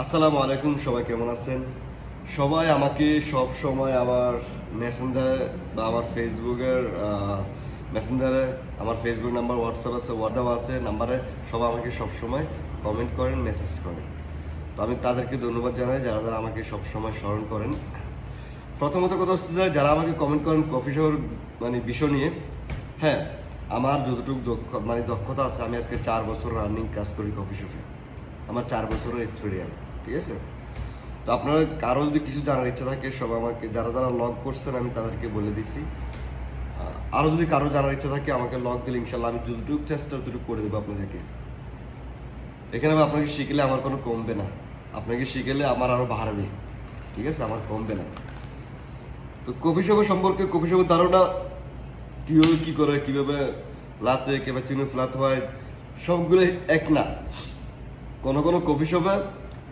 আসসালামু আলাইকুম, সবাই কেমন আছেন? সবাই আমাকে সব সময় আমার মেসেঞ্জারে বা আমার ফেসবুকের মেসেঞ্জারে আমার ফেসবুক নাম্বার হোয়াটসঅ্যাপ আছে হোয়াটসঅ্যাপ আছে নাম্বারে সবাই আমাকে সব সময় কমেন্ট করেন মেসেজ করেন। তো আমি তাদেরকে ধন্যবাদ জানাই, যারা যারা আমাকে সব সময় স্মরণ করেন। প্রথমত কথা হচ্ছে যে, যারা আমাকে কমেন্ট করেন কফি শপের মানে বিষয় নিয়ে হ্যাঁ আমার যতটুকু দক্ষ মানে দক্ষতা আছে, আমি আজকে চার বছর রানিং কাজ করি কফি শপে আমার চার বছরের এক্সপিরিয়েন্স ঠিক আছে? তো আপনারা কারও যদি কিছু জানার ইচ্ছা থাকে, সব আমাকে, যারা যারা লগ করছেন, আমি তাদেরকে বলে দিছি। আরও যদি কারও জানার ইচ্ছা থাকে, আমাকে লগ দিলে ইনশাল্লাহ আমি যতটুকু চেষ্টা ততটুকু করে দেবো আপনাদেরকে। এখানে আপনাকে শিখলে আমার কোনো কমবে না। আপনাকে শিখলে আমার আরও বাড়বে। ঠিক আছে? আমার কমবে না। তো কফি শপের সম্পর্কে কফি শপের ধারণা, কীভাবে কী করে, কীভাবে লাতে কিংবা চিনি ফ্লাত হয় সবগুলো এক না। কোনো কোনো কফি শপে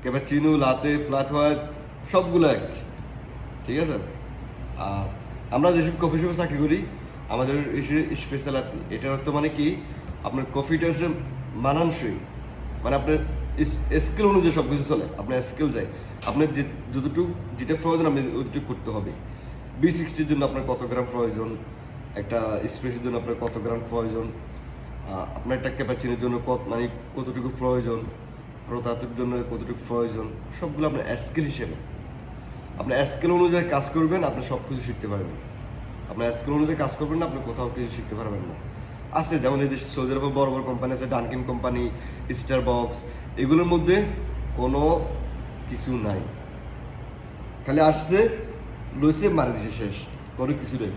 কিংবা চিনু লাতে ফ্ল্যাট হয় সবগুলো এক। ঠিক আছে? আর আমরা যেসব কফি শপে চাকরি করি, আমাদের স্পেশালিটি এটার অর্থ মানে কি? আপনার কফিটা হচ্ছে মানানসই। মানে আপনার স্কিল অনুযায়ী সব কিছু চলে, আপনার স্কিল যায়। আপনার যে, যতটুকু, যেটা প্রয়োজন আপনি ওইটুকু করতে হবে। বি সিক্সটির জন্য আপনার কত গ্রাম প্রয়োজন? একটা স্পেসের জন্য আপনার কত গ্রাম প্রয়োজন? আপনার একটা ক্যাপাচিনের জন্য কত মানে কতটুকু প্রয়োজন? রোতাতুর জন্য কতটুকু প্রয়োজন, সবগুলো আপনার স্কিল হিসেবে। আপনি স্কিল অনুযায়ী কাজ করবেন, আপনি সব কিছু শিখতে পারবেন। আপনার স্কিল অনুযায়ী কাজ করবেন না, আপনি কোথাও কিছু শিখতে পারবেন না। আছে যেমন এই দেশে সৌদি আরবে বড় বড় কোম্পানি আছে ডানকিন কোম্পানি স্টার বক্স এগুলোর মধ্যে কোনো কিছু নাই। খালি আসছে, লইছে, মারি দিছে শেষ, কোনো কিছু নেই।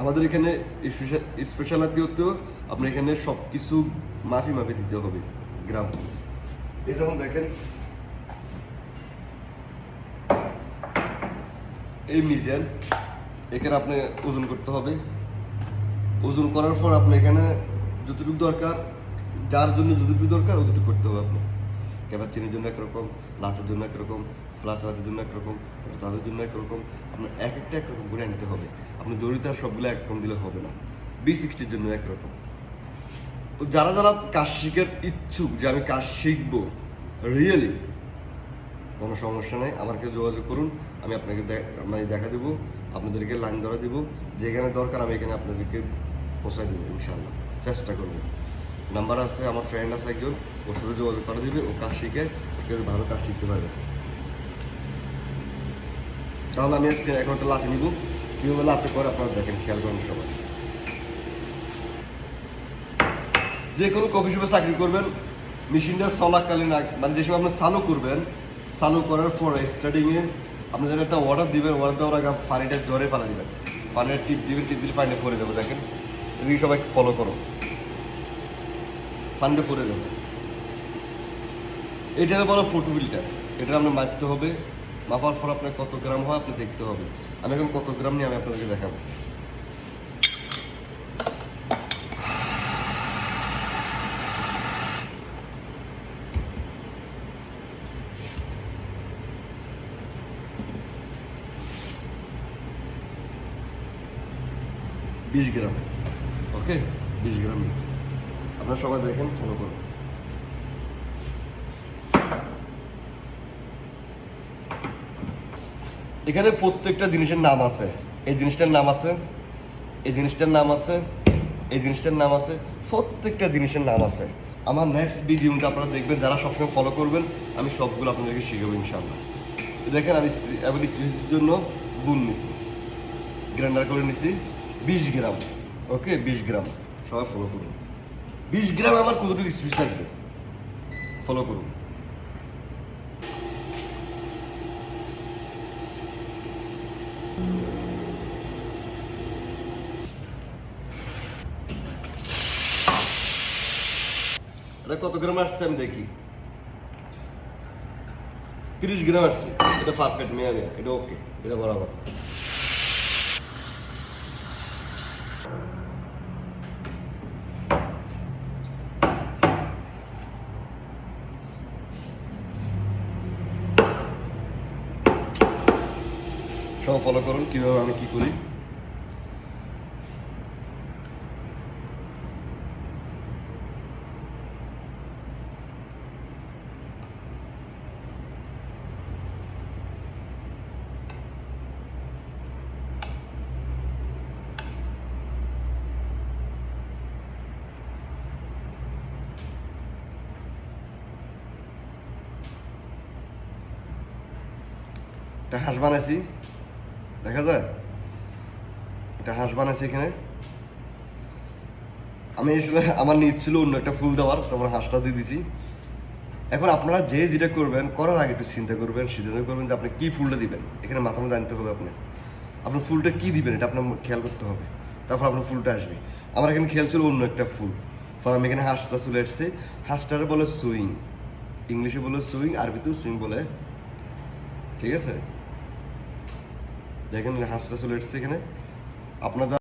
আমাদের এখানে স্পেশালিটি হতো, আপনার এখানে সব কিছু মাফি মাফি দিতে হবে, গ্রাম এই যেমন দেখেন, এই মিজান এখানে আপনি ওজন করতে হবে। ওজন করার পর আপনি এখানে যতটুকু দরকার, যার জন্য যতটুকু দরকার অতটুকু করতে হবে আপনি। ক্যাপাচিনির জন্য একরকম লাতের জন্য একরকম ফ্লাট হাতের জন্য একরকম তাদের জন্য একরকম, আপনার এক একটা একরকম করে আনতে হবে। আপনি দড়িতে আর সবগুলো একরকম দিলে হবে না। বি সিক্সটির জন্য একরকম। যারা যারা কাজ শিখার ইচ্ছুক, যে আমি কাজ শিখব রিয়েলি কোনো সমস্যা নেই, আমাকে যোগাযোগ করুন, আমি আপনাকে মানে দেখা দেবো, আপনাদেরকে লাইন ধরা দেবো, যেখানে দরকার আমি এখানে আপনাদেরকে পৌঁছাই দেবো, ইনশাআল্লাহ। চেষ্টা করব নাম্বার আছে, আমার ফ্রেন্ড আছে একজন, ওর সাথে যোগাযোগ করে দিবে, ও কাজ শিখে, ওকে ভালো কাজ শিখতে পারবে। তাহলে আমি এখন একটা লাথি নিব, কীভাবে লাথি করে আপনারা দেখেন, খেয়াল করেন সবাই। যে কোনো কফি শপে চাকরি করবেন, মেশিনটা চলাকালীন মানে যে সময় আপনি চালু করবেন, চালু করার পরে স্টার্টিংয়ে আপনি যেন একটা অর্ডার দিবেন অর্ডার দেওয়ার আগে পানিটা জ্বরে ফেলা দিবেন। পানিটা টিপ দিবেন, টিপ দিলে পানিটা ফরে যাবে, দেখেন। এদিকে সবাই ফলো করো। পানিটা ফরে যাবে। এটা বলো ফটো ফিল্টার এটা আপনার মাপতে হবে। মাপার পর আপনার কত গ্রাম হয়, আপনি দেখতে হবে। আমি এখন কত গ্রাম নিয়ে আমি আপনাদেরকে দেখাবো। বিশ গ্রাম। ওকে? বিশ গ্রাম নিচ্ছি। আপনারা সবাই দেখেন ফলো করুন। এখানে প্রত্যেকটা জিনিসের নাম আছে। এই জিনিসটার নাম আছে, এই জিনিসটার নাম আছে, এই জিনিসটার নাম আছে, প্রত্যেকটা জিনিসের নাম আছে। আমার নেক্সট ভিডিওটা আপনারা দেখবেন, যারা সবসময় ফলো করবেন, আমি সবগুলো আপনাদেরকে শিখাবো ইনশাল্লাহ দেখেন, আমি অ্যাভেল স্পিচের জন্য গুণ নিছি। গ্রাইন্ডার করে নিছি। বিশ গ্রাম। ওকে বিশ গ্রাম। সবাই ফলো করুন। বিশ গ্রাম আমার কতটুকু স্পিচ থাকবে ফলো করুন। এটা কত গ্রাম আসছে আমি দেখি। তিরিশ গ্রাম আসছে। এটা পারফেক্ট মেয়া মেয়া। এটা ওকে এটা বরাবর। সব ফলো করুন কীভাবে আমি কী করি। একটা হাঁস বানাইছি। দেখা যায়? একটা হাঁস বানাইছি এখানে। আমি আসলে, আমার নিজ ছিল অন্য একটা ফুল দেওয়ার তারপর হাঁসটা দিয়ে দিছি। এখন আপনারা যে যেটা করবেন, করার আগে একটু চিন্তা করবেন, সিদ্ধান্ত করবেন যে আপনি কী ফুলটা দিবেন। এখানে মাথা মধ্যে আনতে হবে আপনি। আপনার ফুলটা কী দিবেন, এটা আপনার খেয়াল করতে হবে। তারপর আপনার ফুলটা আসবে। আমার এখানে খেয়াল ছিল অন্য একটা ফুল। ফলে আমি এখানে হাঁসটা চলে এসেছি। হাঁসটারে বলে সুইং। ইংলিশে বলে সুইং, আরবিতেও সুইং বলে। ঠিক আছে? দেখেন হাঁসটা চলে এসছে এখানে। আপনাদের